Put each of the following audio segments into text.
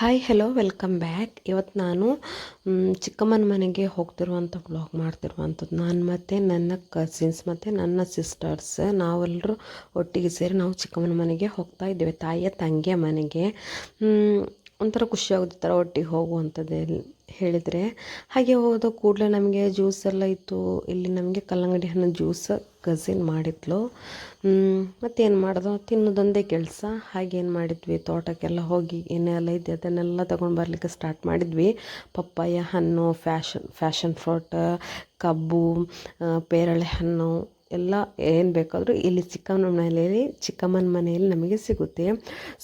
Hi hello welcome back ಇವತ್ತು ನಾನು ಚಿಕ್ಕಮ್ಮನ ಮನೆಗೆ ಹೋಗ್ತಿರುವಂಥ ಬ್ಲಾಗ್ ಮಾಡ್ತಿರುವಂಥದ್ದು. ನಾನು ಮತ್ತು ನನ್ನ ಕಸಿನ್ಸ್ ಮತ್ತು ನನ್ನ ಸಿಸ್ಟರ್ಸ್ ನಾವೆಲ್ಲರೂ ಒಟ್ಟಿಗೆ ಸೇರಿ ನಾವು ಚಿಕ್ಕಮ್ಮನ ಮನೆಗೆ ಹೋಗ್ತಾ ಇದ್ದೇವೆ. ತಾಯಿಯ ತಂಗಿಯ ಮನೆಗೆ. ಒಂಥರ ಖುಷಿ ಆಗುತ್ತೆ ಥರ ಒಟ್ಟಿಗೆ ಹೋಗುವಂಥದ್ದು. ಹೇಳಿದರೆ, ಹಾಗೆ ಹೋದ ಕೂಡಲೇ ನಮಗೆ ಜ್ಯೂಸ್ ಎಲ್ಲ ಇತ್ತು. ಇಲ್ಲಿ ನಮಗೆ ಕಲ್ಲಂಗಡಿ ಹಣ್ಣು ಜ್ಯೂಸ್ ಕಸಿನ್ ಮಾಡಿದ್ಲು. ಮತ್ತೇನು ಮಾಡೋದು? ತಿನ್ನೋದೊಂದೇ ಕೆಲಸ. ಹಾಗೇನು ಮಾಡಿದ್ವಿ? ತೋಟಕ್ಕೆಲ್ಲ ಹೋಗಿ ಏನೆಲ್ಲ ಇದೆ ಅದನ್ನೆಲ್ಲ ತಗೊಂಡು ಬರಲಿಕ್ಕೆ ಸ್ಟಾರ್ಟ್ ಮಾಡಿದ್ವಿ. ಪಪ್ಪಾಯ, ಹಣ್ಣು ಫ್ಯಾಷನ್ ಫ್ಯಾಷನ್ ಫ್ರೂಟ್ ಕಬ್ಬು ಪೇರಳೆ ಹಣ್ಣು ಎಲ್ಲ ಏನು ಬೇಕಾದರೂ ಇಲ್ಲಿ ಚಿಕ್ಕಮ್ಮನ ಮನೆಯಲ್ಲಿ ಚಿಕ್ಕಮ್ಮನ ಮನೆಯಲ್ಲಿ ನಮಗೆ ಸಿಗುತ್ತೆ.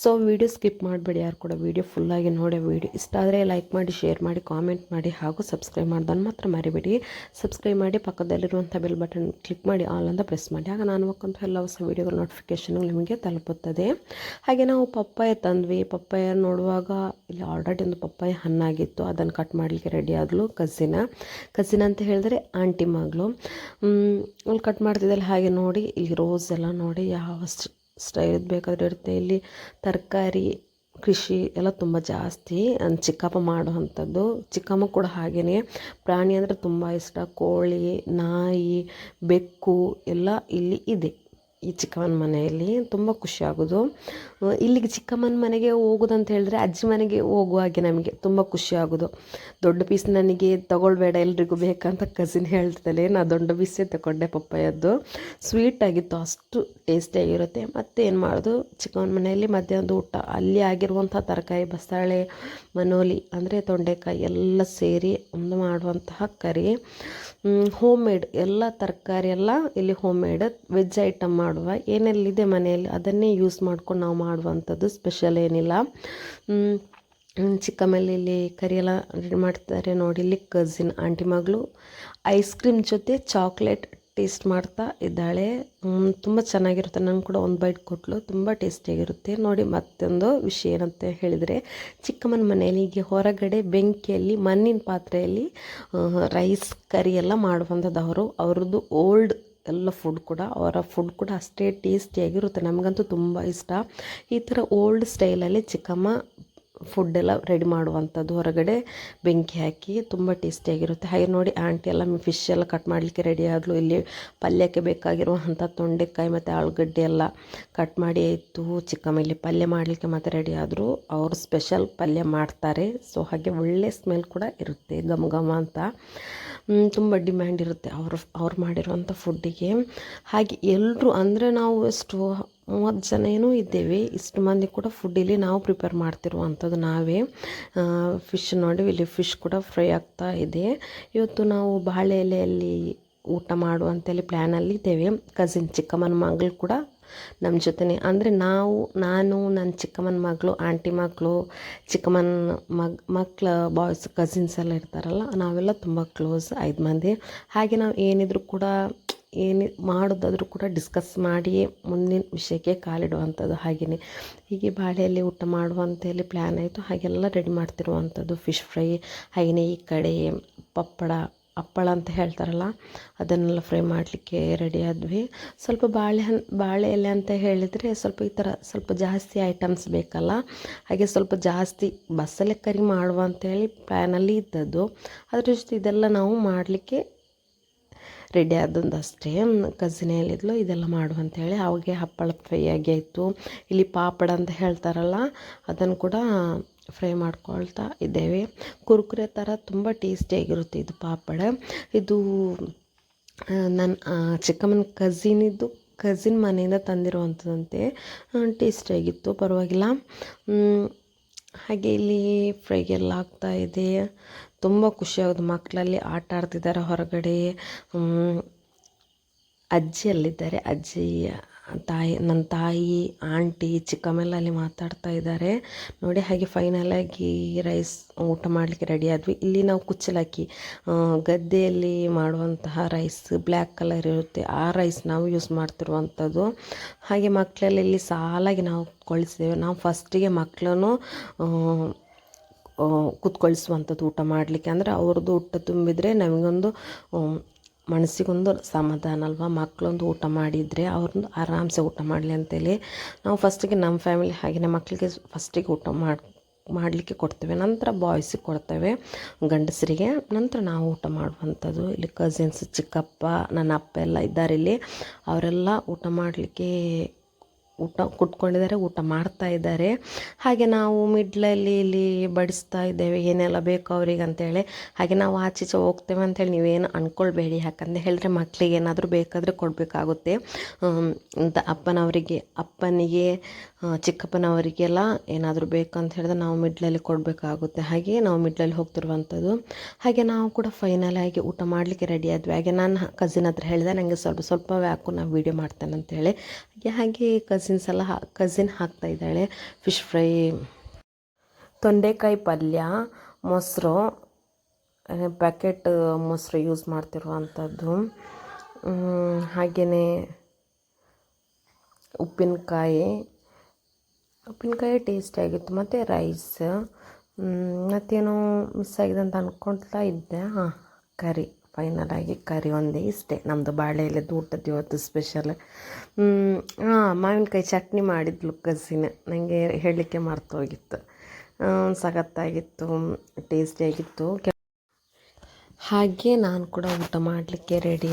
ಸೊ ವಿಡಿಯೋ ಸ್ಕಿಪ್ ಮಾಡಬೇಡಿ. ಯಾರು ಕೂಡ ವೀಡಿಯೋ ಫುಲ್ಲಾಗಿ ನೋಡಿ ವೀಡಿಯೋ ಇಷ್ಟ ಆದರೆ ಲೈಕ್ ಮಾಡಿ ಶೇರ್ ಮಾಡಿ ಕಾಮೆಂಟ್ ಮಾಡಿ ಹಾಗೂ ಸಬ್ಸ್ಕ್ರೈಬ್ ಮಾಡ್ದನ್ನು ಮಾತ್ರ ಮರಿಬೇಡಿ. ಸಬ್ಸ್ಕ್ರೈಬ್ ಮಾಡಿ, ಪಕ್ಕದಲ್ಲಿರುವಂಥ ಬೆಲ್ ಬಟನ್ ಕ್ಲಿಕ್ ಮಾಡಿ ಆಲ್ ಅಂತ ಪ್ರೆಸ್ ಮಾಡಿ. ಆಗ ನಾನು ಹಾಕಂತ ಎಲ್ಲ ಹೊಸ ವೀಡಿಯೋಗಳ ನೋಟಿಫಿಕೇಷನ್ ನಿಮಗೆ ತಲುಪುತ್ತದೆ. ಹಾಗೆ ನಾವು ಪಪ್ಪಾಯ ತಂದ್ವಿ. ಪಪ್ಪಾಯ ನೋಡುವಾಗ ಇಲ್ಲಿ ಆಲ್ರೆಡಿ ಒಂದು ಪಪ್ಪಾಯ ಹಣ್ಣಾಗಿತ್ತು ಅದನ್ನು ಕಟ್ ಮಾಡಲಿಕ್ಕೆ ರೆಡಿ ಆದಲು ಕಸಿನ ಕಸಿನ ಅಂತ ಹೇಳಿದ್ರೆ ಆಂಟಿ ಮಗಳು. ಅಲ್ಲಿ ಕಟ್ ಮಾಡ್ತಿದ್ದಲ್ಲಿ ಹಾಗೆ ನೋಡಿ, ಇಲ್ಲಿ ರೋಸ್ ಎಲ್ಲ ನೋಡಿ ಯಾವ ಸ್ಟೈಲ್ ಬೇಕಾದರೂ ಇರುತ್ತೆ. ಇಲ್ಲಿ ತರಕಾರಿ, ಕೃಷಿ ಎಲ್ಲ ತುಂಬ ಜಾಸ್ತಿ. ಚಿಕ್ಕಪ್ಪ ಮಾಡುವಂಥದ್ದು. ಚಿಕ್ಕಮ್ಮ ಕೂಡ ಹಾಗೆಯೇ ಪ್ರಾಣಿ ಅಂದರೆ ತುಂಬ ಇಷ್ಟ. ಕೋಳಿ, ನಾಯಿ, ಬೆಕ್ಕು ಎಲ್ಲ ಇಲ್ಲಿ ಇದೆ. ಈ ಚಿಕ್ಕಮ್ಮನ ಮನೆಯಲ್ಲಿ ತುಂಬ ಖುಷಿ ಇಲ್ಲಿಗೆ ಚಿಕ್ಕಮ್ಮನ ಮನೆಗೆ ಹೋಗೋದಂತ ಹೇಳಿದ್ರೆ ಅಜ್ಜಿ ಮನೆಗೆ ಹೋಗುವ ಹಾಗೆ ನಮಗೆ ತುಂಬ ಖುಷಿ ಆಗೋದು. ದೊಡ್ಡ ಪೀಸ್ ನನಗೆ ತಗೊಳ್ಬೇಡ, ಎಲ್ರಿಗೂ ಬೇಕಂತ ಕಸಿನ್ ಹೇಳ್ತಿದ್ದಲ್ಲ ನಾ ದೊಡ್ಡ ಪೀಸೇ ತಗೊಂಡೆ ಪಪ್ಪಾಯದ್ದು. ಸ್ವೀಟ್ ಆಗಿತ್ತು, ಅಷ್ಟು ಟೇಸ್ಟಿಯಾಗಿರುತ್ತೆ ಮತ್ತು ಏನು ಮಾಡೋದು? ಚಿಕ್ಕಮ್ಮನ ಮನೆಯಲ್ಲಿ ಮಧ್ಯಾಹ್ನದ ಊಟ. ಅಲ್ಲಿ ಆಗಿರುವಂಥ ತರಕಾರಿ, ಬಸಳೆ, ಮನೋಲಿ ಅಂದರೆ ತೊಂಡೆಕಾಯಿ ಎಲ್ಲ ಸೇರಿ ಒಂದು ಮಾಡುವಂತಹ ಕರಿ. ಹೋಮ್ ಮೇಡ್ ಎಲ್ಲ ತರಕಾರಿ ಎಲ್ಲ ಇಲ್ಲಿ ಹೋಮ್ ಮೇಡ್ ವೆಜ್ ಐಟಮ್ ಮಾಡುವ ಏನೆಲ್ಲಿದೆ ಮನೆಯಲ್ಲಿ ಅದನ್ನೇ ಯೂಸ್ ಮಾಡ್ಕೊಂಡು ನಾವು ಮಾಡುವಂಥದ್ದು ಸ್ಪೆಷಲ್ ಏನಿಲ್ಲ. ಚಿಕ್ಕಮ್ಮಲ್ಲಿ ಇಲ್ಲಿ ಕರಿ ಎಲ್ಲ ರೆಡಿ ಮಾಡ್ತಾರೆ ನೋಡಿ, ಇಲ್ಲಿ ಕಸಿನ್ ಆಂಟಿ ಮಗಳು ಐಸ್ ಕ್ರೀಮ್ ಜೊತೆ ಚಾಕ್ಲೇಟ್ ಟೇಸ್ಟ್ ಮಾಡ್ತಾ ಇದ್ದಾಳೆ. ತುಂಬ ಚೆನ್ನಾಗಿರುತ್ತೆ. ನಂಗೆ ಕೂಡ ಒಂದು ಬೈಟ್ ಕೊಟ್ಟಲು ತುಂಬ ಟೇಸ್ಟಿಯಾಗಿರುತ್ತೆ ನೋಡಿ, ಮತ್ತೊಂದು ವಿಷಯ ಏನಂತ ಹೇಳಿದರೆ, ಚಿಕ್ಕಮ್ಮನ ಮನೆಯಲ್ಲಿ ಹೀಗೆ ಹೊರಗಡೆ ಬೆಂಕಿಯಲ್ಲಿ, ಮಣ್ಣಿನ ಪಾತ್ರೆಯಲ್ಲಿ ರೈಸ್ ಕರಿ ಎಲ್ಲ ಮಾಡುವಂಥದ್ದು ಅವರು. ಅವ್ರದ್ದು ಓಲ್ಡ್ ಎಲ್ಲ ಫುಡ್ ಕೂಡ, ಅವರ ಫುಡ್ ಕೂಡ ಅಷ್ಟೇ ಟೇಸ್ಟಿಯಾಗಿರುತ್ತೆ ನಮಗಂತೂ ತುಂಬ ಇಷ್ಟ. ಈ ಥರ ಓಲ್ಡ್ ಸ್ಟೈಲಲ್ಲಿ ಚಿಕ್ಕಮ್ಮ ಫುಡ್ ಎಲ್ಲ ರೆಡಿ ಮಾಡುವಂಥದ್ದು ಹೊರಗಡೆ. ಬೆಂಕಿ ಹಾಕಿ ತುಂಬ ಟೇಸ್ಟಿಯಾಗಿರುತ್ತೆ. ಹಾಗೆ ನೋಡಿ ಆಂಟಿ ಎಲ್ಲ ಫಿಶ್ ಎಲ್ಲ ಕಟ್ ಮಾಡಲಿಕ್ಕೆ ರೆಡಿ ಆಗಲು ಇಲ್ಲಿ ಪಲ್ಯಕ್ಕೆ ಬೇಕಾಗಿರುವಂಥ ತೊಂಡೆಕಾಯಿ ಮತ್ತು ಆಲೂಗಡ್ಡೆ ಎಲ್ಲ ಕಟ್ ಮಾಡಿ ಆಯಿತು. ಇಲ್ಲಿ ಪಲ್ಯ ಮಾಡಲಿಕ್ಕೆ ಮತ್ತೆ ರೆಡಿ ಆದರೂ. ಅವರು ಸ್ಪೆಷಲ್ ಪಲ್ಯ ಮಾಡ್ತಾರೆ. ಸೊ ಹಾಗೆ ಒಳ್ಳೆ ಸ್ಮೆಲ್ ಕೂಡ ಇರುತ್ತೆ. ಘಮ ಘಮ ಅಂತ. ತುಂಬ ಡಿಮ್ಯಾಂಡ್ ಇರುತ್ತೆ. ಅವರು, ಅವ್ರು ಮಾಡಿರುವಂಥ ಫುಡ್ಡಿಗೆ. ಹಾಗೆ ಎಲ್ಲರೂ ಅಂದರೆ ನಾವು ಎಷ್ಟು ಮೂವತ್ತು ಜನ ಏನೂ ಇದ್ದೇವೆ. ಇಷ್ಟು ಮಂದಿ ಕೂಡ ಫುಡ್ ಇಲ್ಲಿ ನಾವು ಪ್ರಿಪೇರ್ ಮಾಡ್ತಿರುವಂಥದ್ದು ನಾವೇ. ಫಿಶ್ ನೋಡಿ, ಇಲ್ಲಿ ಫಿಶ್ ಕೂಡ ಫ್ರೈ ಆಗ್ತಾ ಇದೆ. ಇವತ್ತು ನಾವು ಬಾಳೆ ಎಲೆಯಲ್ಲಿ ಊಟ ಮಾಡುವಂತೇಳಿ ಪ್ಲ್ಯಾನಲ್ಲಿ ಇದ್ದೇವೆ. ಕಸಿನ್ ಚಿಕ್ಕಮ್ಮನ ಮಗಳು ಕೂಡ ನಮ್ಮ ಜೊತೆನೆ. ಅಂದರೆ ನಾವು, ನಾನು ನನ್ನ ಚಿಕ್ಕಮ್ಮನ ಮಗಳು ಆಂಟಿ ಮಕ್ಕಳು ಚಿಕ್ಕಮ್ಮನ ಮಗ್ ಮಕ್ಕಳ ಬಾಯ್ಸ್ ಕಸಿನ್ಸ್ ಎಲ್ಲ ಇರ್ತಾರಲ್ಲ, ನಾವೆಲ್ಲ ತುಂಬ ಕ್ಲೋಸ್ ಐದು ಮಂದಿ. ಹಾಗೆ ನಾವು ಏನಿದ್ರು ಕೂಡ ಏನು ಮಾಡೋದಾದರೂ ಕೂಡ ಡಿಸ್ಕಸ್ ಮಾಡಿಯೇ ಮುಂದಿನ ವಿಷಯಕ್ಕೆ ಕಾಲಿಡುವಂಥದ್ದು ಹಾಗೆಯೇ ಹೀಗೆ ಬಾಳೆಯಲ್ಲಿ ಊಟ ಮಾಡುವಂಥೇಳಿ ಪ್ಲ್ಯಾನ್ ಆಯಿತು. ಹಾಗೆಲ್ಲ ರೆಡಿ ಮಾಡ್ತಿರುವಂಥದ್ದು ಫಿಶ್ ಫ್ರೈ ಹಾಗೆಯೇ ಈ ಕಡೆ ಪಪ್ಪಡ ಹಪ್ಪಳ ಅಂತ ಹೇಳ್ತಾರಲ್ಲ, ಅದನ್ನೆಲ್ಲ ಫ್ರೈ ಮಾಡಲಿಕ್ಕೆ ರೆಡಿ ಆದ್ವಿ. ಸ್ವಲ್ಪ ಬಾಳೆಹಣ್ಣು ಬಾಳೆ ಎಲೆ ಅಂತ ಹೇಳಿದರೆ ಸ್ವಲ್ಪ ಈ ಥರ ಸ್ವಲ್ಪ ಜಾಸ್ತಿ ಐಟಮ್ಸ್ ಬೇಕಲ್ಲ. ಹಾಗೆ ಸ್ವಲ್ಪ ಜಾಸ್ತಿ ಬಸಳೆ ಕರಿ ಮಾಡುವ ಅಂತೇಳಿ ಪ್ಲ್ಯಾನಲ್ಲಿ ಇದ್ದದ್ದು. ಅದರ ಜೊತೆ ಇದೆಲ್ಲ ನಾವು ಮಾಡಲಿಕ್ಕೆ ರೆಡಿ ಆದದ್ದು ಅಷ್ಟೇ ಕಸಿನ್ ಹೇಳಿದ್ಲು ಇದೆಲ್ಲ ಮಾಡು ಅಂತೇಳಿ ಅವಾಗೆ ಹಪ್ಪಳ ಫ್ರೈ ಆಗಿ ಆಯಿತು. ಇಲ್ಲಿ ಪಾಪಡ ಅಂತ ಹೇಳ್ತಾರಲ್ಲ, ಅದನ್ನು ಕೂಡ ಫ್ರೈ ಮಾಡ್ಕೊಳ್ತಾ ಇದ್ದೇವೆ. ಕುರ್ಕುರೆ ಥರ ತುಂಬ ಟೇಸ್ಟಿಯಾಗಿರುತ್ತೆ ಇದು ಪಾಪಡ. ಇದು ನನ್ನ ಚಿಕ್ಕಮ್ಮನ ಕಝಿನಿದ್ದು ಕಝಿನ್ ಮನೆಯಿಂದ ತಂದಿರುವಂಥದ್ದಂತೆ ಟೇಸ್ಟಿಯಾಗಿತ್ತು ಪರವಾಗಿಲ್ಲ. ಹಾಗೆ ಇಲ್ಲಿ ಫ್ರೈಗೆಲ್ಲ ಆಗ್ತಾ ಇದೆ. ತುಂಬ ಖುಷಿಯಾಗೋದು ಮಕ್ಕಳಲ್ಲಿ ಆಟ ಆಡ್ತಿದ್ದಾರೆ ಹೊರಗಡೆ. ಅಜ್ಜಿಯಲ್ಲಿದ್ದಾರೆ. ಅಜ್ಜಿ, ತಾಯಿ ನನ್ನ ತಾಯಿ, ಆಂಟಿ, ಚಿಕ್ಕಮ್ಮೆಲ್ಲ ಅಲ್ಲಿ ಮಾತಾಡ್ತಾ ಇದ್ದಾರೆ. ನೋಡಿ, ಹಾಗೆ ಫೈನಲಾಗಿ ರೈಸ್ ಊಟ ಮಾಡಲಿಕ್ಕೆ ರೆಡಿ ಆದ್ವಿ. ಇಲ್ಲಿ ನಾವು ಕುಚ್ಚಲಕ್ಕಿ ಗದ್ದೆಯಲ್ಲಿ ಮಾಡುವಂತಹ ರೈಸ್ ಬ್ಲ್ಯಾಕ್ ಕಲರ್ ಇರುತ್ತೆ. ಆ ರೈಸ್ ನಾವು ಯೂಸ್ ಮಾಡ್ತಿರುವಂಥದ್ದು ಹಾಗೆ ಮಕ್ಕಳಲ್ಲಿ ಇಲ್ಲಿ ಸಾಲಾಗಿ ನಾವು ಕೊಳಿಸಿದ್ದೇವೆ. ನಾವು ಫಸ್ಟಿಗೆ ಮಕ್ಕಳನ್ನು ಕೂತ್ಕೊಳಿಸುವಂಥದ್ದು ಊಟ ಮಾಡಲಿಕ್ಕೆ ಅಂದರೆ ಅವ್ರದ್ದು ಊಟ ತುಂಬಿದರೆ ನಮಗೊಂದು ಮನಸ್ಸಿಗೊಂದು ಸಮಾಧಾನ ಅಲ್ವಾ? ಮಕ್ಕಳೊಂದು ಊಟ ಮಾಡಿದರೆ ಅವ್ರೊಂದು ಆರಾಮ್ಸೆ ಊಟ ಮಾಡಲಿ ಅಂತೇಳಿ ನಾವು ಫಸ್ಟಿಗೆ ನಮ್ಮ ಫ್ಯಾಮಿಲಿ ಹಾಗೆಯೇ ಮಕ್ಕಳಿಗೆ ಫಸ್ಟಿಗೆ ಊಟ ಮಾಡಿ, ಮಾಡಲಿಕ್ಕೆ ಕೊಡ್ತೇವೆ. ನಂತರ ಬಾಯ್ಸಿಗೆ ಕೊಡ್ತೇವೆ ಗಂಡಸರಿಗೆ. ನಂತರ ನಾವು ಊಟ ಮಾಡುವಂಥದ್ದು. ಇಲ್ಲಿ ಕಸಿನ್ಸ್ ಚಿಕ್ಕಪ್ಪ, ನನ್ನ ಅಪ್ಪ ಎಲ್ಲ ಇದ್ದಾರೆ ಇಲ್ಲಿ. ಅವರೆಲ್ಲ ಊಟ ಮಾಡಲಿಕ್ಕೆ ಊಟ ಕುಟ್ಕೊಂಡಿದ್ದಾರೆ, ಊಟ ಮಾಡ್ತಾ ಇದ್ದಾರೆ. ಹಾಗೆ ನಾವು ಮಿಡ್ಲಲ್ಲಿ ಇಲ್ಲಿ ಬಡಿಸ್ತಾ ಇದ್ದೇವೆ, ಏನೆಲ್ಲ ಬೇಕು ಅವ್ರಿಗೆ ಅಂತೇಳಿ. ಹಾಗೆ ನಾವು ಆಚೀಚೆ ಹೋಗ್ತೇವೆ ಅಂತೇಳಿ, ನೀವೇನು ಅಂದ್ಕೊಳ್ಬೇಡಿ ಯಾಕಂದರೆ ಹೇಳಿದ್ರೆ ಮಕ್ಕಳಿಗೆ ಏನಾದರೂ ಬೇಕಾದರೆ ಕೊಡಬೇಕಾಗುತ್ತೆ. ಅಂತ ಅಪ್ಪನವರಿಗೆ, ಅಪ್ಪನಿಗೆ ಚಿಕ್ಕಪ್ಪನವರಿಗೆಲ್ಲ ಏನಾದರೂ ಬೇಕಂತ ಹೇಳಿದ್ರೆ ನಾವು ಮಿಡ್ಲಲ್ಲಿ ಕೊಡಬೇಕಾಗುತ್ತೆ. ಹಾಗೆ ನಾವು ಮಿಡ್ಲಲ್ಲಿ ಹೋಗ್ತಿರುವಂಥದ್ದು. ಹಾಗೆ ನಾವು ಕೂಡ ಫೈನಲ್ ಆಗಿ ಊಟ ಮಾಡಲಿಕ್ಕೆ ರೆಡಿ ಆದ್ವಿ. ಹಾಗೆ ನಾನು ಕಸಿನ್ ಹತ್ರ ಹೇಳಿದೆ ನನಗೆ ಸ್ವಲ್ಪ ಸ್ವಲ್ಪ ವ್ಯಾಕು ನಾನು ವೀಡಿಯೋ ಮಾಡ್ತೇನೆ ಹಾಗೆ ಹಾಗೆ ಕಸಿನ್ಸ್ ಎಲ್ಲ ಕಸಿನ್ ಹಾಕ್ತಾ ಇದ್ದಾಳೆ. ಫಿಶ್ ಫ್ರೈ ತೊಂಡೆಕಾಯಿ ಪಲ್ಯ, ಮೊಸರು ಪ್ಯಾಕೆಟ್ ಮೊಸರು ಯೂಸ್ ಮಾಡ್ತಿರುವಂಥದ್ದು. ಹಾಗೆಯೇ ಉಪ್ಪಿನಕಾಯಿ ಉಪ್ಪಿನಕಾಯಿ ಟೇಸ್ಟಿಯಾಗಿತ್ತು ಮತ್ತು ರೈಸ್ ಮತ್ತೇನೋ ಮಿಸ್ ಆಗಿದೆ ಅಂತ ಅಂದ್ಕೊಳ್ತಾ ಇದ್ದೆ. ಹಾಂ, ಕರಿ. ಫೈನಲಾಗಿ ಕರಿ ಒಂದೇ ಇಷ್ಟೇ. ನಮ್ಮದು ಬಾಳೆ ಎಲೆದು ಇವತ್ತು ಸ್ಪೆಷಲ್ ಹಾಂ, ಮಾವಿನಕಾಯಿ ಚಟ್ನಿ ಮಾಡಿದ್ಲು ಕಸಿನ್ ನನಗೆ ಹೇಳಲಿಕ್ಕೆ ಮರ್ತೋಗಿತ್ತು. ಸಖತ್ತಾಗಿತ್ತು ಟೇಸ್ಟಿಯಾಗಿತ್ತು ಹಾಗೆ ನಾನು ಕೂಡ ಊಟ ಮಾಡಲಿಕ್ಕೆ ready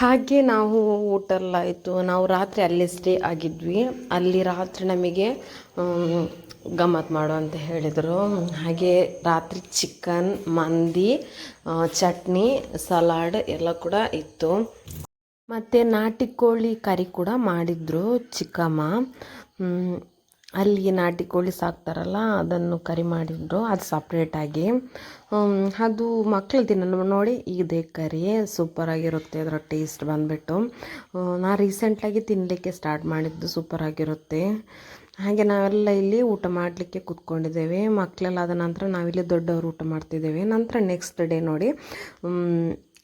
ಹಾಗೆ ನಾವು ಎಲ್ಲ ಆಯಿತು. ನಾವು ರಾತ್ರಿ ಅಲ್ಲೇ ಸ್ಟೇ ಆಗಿದ್ವಿ. ಅಲ್ಲಿ ರಾತ್ರಿ ನಮಗೆ ಗಮ್ಮತ್ತು ಗಮ್ಮತ್ ಮಾಡು ಅಂತ ಹೇಳಿದರು. ಹಾಗೆ ರಾತ್ರಿ ಚಿಕನ್ ಮಂದಿ ಚಟ್ನಿ ಸಲಾಡ್ ಎಲ್ಲ ಕೂಡ ಇತ್ತು. ಮತ್ತು ನಾಟಿ ಕೋಳಿ ಕರಿ ಕೂಡ ಮಾಡಿದರು ಚಿಕ್ಕಮ್ಮ. ಅಲ್ಲಿ ನಾಟಿ ಕೋಳಿ ಸಾಕ್ತಾರಲ್ಲ, ಅದನ್ನು ಕರಿ ಮಾಡಿದ್ರು, ಅದು ಸಪ್ರೇಟಾಗಿ ಅದು ಮಕ್ಳು ತಿನ್ನಲು ನೋಡಿ ಇದೇ ಕರಿ ಸೂಪರಾಗಿರುತ್ತೆ ಅದರ ಟೇಸ್ಟ್ ಬಂದುಬಿಟ್ಟು. ನಾ ರೀಸೆಂಟಾಗಿ ತಿನ್ನಲಿಕ್ಕೆ ಸ್ಟಾರ್ಟ್ ಮಾಡಿದ್ದು ಸೂಪರಾಗಿರುತ್ತೆ ಹಾಗೆ ನಾವೆಲ್ಲ ಇಲ್ಲಿ ಊಟ ಮಾಡಲಿಕ್ಕೆ ಕೂತ್ಕೊಂಡಿದ್ದೇವೆ. ಮಕ್ಕಳೆಲ್ಲ ಆದ ನಂತರ ನಾವಿಲ್ಲಿ ದೊಡ್ಡವರು ಊಟ ಮಾಡ್ತಿದ್ದೇವೆ. ನಂತರ ನೆಕ್ಸ್ಟ್ ಡೇ ನೋಡಿ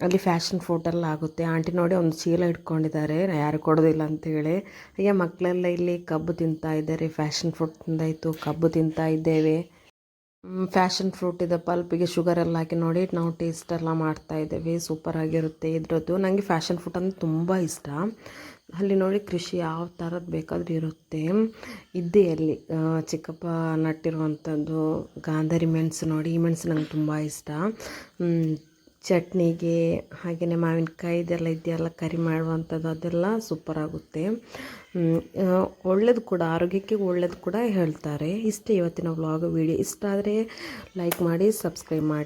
ಅಲ್ಲಿ ಫ್ಯಾಷನ್ ಫೋಟೆಲ್ಲ ಆಗುತ್ತೆ. ಆಂಟಿ ನೋಡಿ ಒಂದು ಚೀಲ ಇಟ್ಕೊಂಡಿದ್ದಾರೆ. ಯಾರು ಕೊಡೋದಿಲ್ಲ ಅಂತೇಳಿ. ಹಾಗೆ ಮಕ್ಕಳೆಲ್ಲ ಇಲ್ಲಿ ಕಬ್ಬು ತಿಂತಾ ಇದ್ದಾರೆ. ಫ್ಯಾಷನ್ ಫ್ರೂಟ್ ತಿಂದಾಯಿತು. ಕಬ್ಬು ತಿಂತಾ ಇದ್ದೇವೆ. ಫ್ಯಾಷನ್ ಫ್ರೂಟ್ ಇದೆ. ಪಲ್ಪಿಗೆ ಶುಗರ್ ಎಲ್ಲ ಹಾಕಿ ನೋಡಿ. ನಾವು ಟೇಸ್ಟ್ ಎಲ್ಲ ಮಾಡ್ತಾ ಇದ್ದೇವೆ. ಸೂಪರ್ ಆಗಿರುತ್ತೆ ಇದ್ರದ್ದು. ನನಗೆ ಫ್ಯಾಷನ್ ಫ್ರೂಟ್ ಅಂದರೆ ತುಂಬ ಇಷ್ಟ. ಅಲ್ಲಿ ನೋಡಿ ಕೃಷಿ ಯಾವ ಥರದ್ದು ಬೇಕಾದ್ರೂ ಇರುತ್ತೆ. ಇದ್ದೇ ಅಲ್ಲಿ ಚಿಕ್ಕಪ್ಪ ನಟ್ಟಿರುವಂಥದ್ದು ಗಾಂಧಾರಿ ಮೆಣಸು ನೋಡಿ. ಈ ಮೆಣಸು ನಂಗೆ ತುಂಬ ಇಷ್ಟ. ಚಟ್ನಿಗೆ ಹಾಗೆಯೇ ಮಾವಿನಕಾಯಿ ಇದೆಲ್ಲ ಇದೆಯಲ್ಲ ಕರಿ ಮಾಡುವಂಥದ್ದು ಅದೆಲ್ಲ ಸೂಪರ್ ಆಗುತ್ತೆ. ಒಳ್ಳೇದು ಕೂಡ, ಆರೋಗ್ಯಕ್ಕೆ ಒಳ್ಳೇದು ಕೂಡ ಹೇಳ್ತಾರೆ. ಇಷ್ಟೇ ಇವತ್ತಿನ ವ್ಲಾಗ್ ವಿಡಿಯೋ ಇಷ್ಟ ಆದರೆ ಲೈಕ್ ಮಾಡಿ ಸಬ್ಸ್ಕ್ರೈಬ್ ಮಾಡಿ.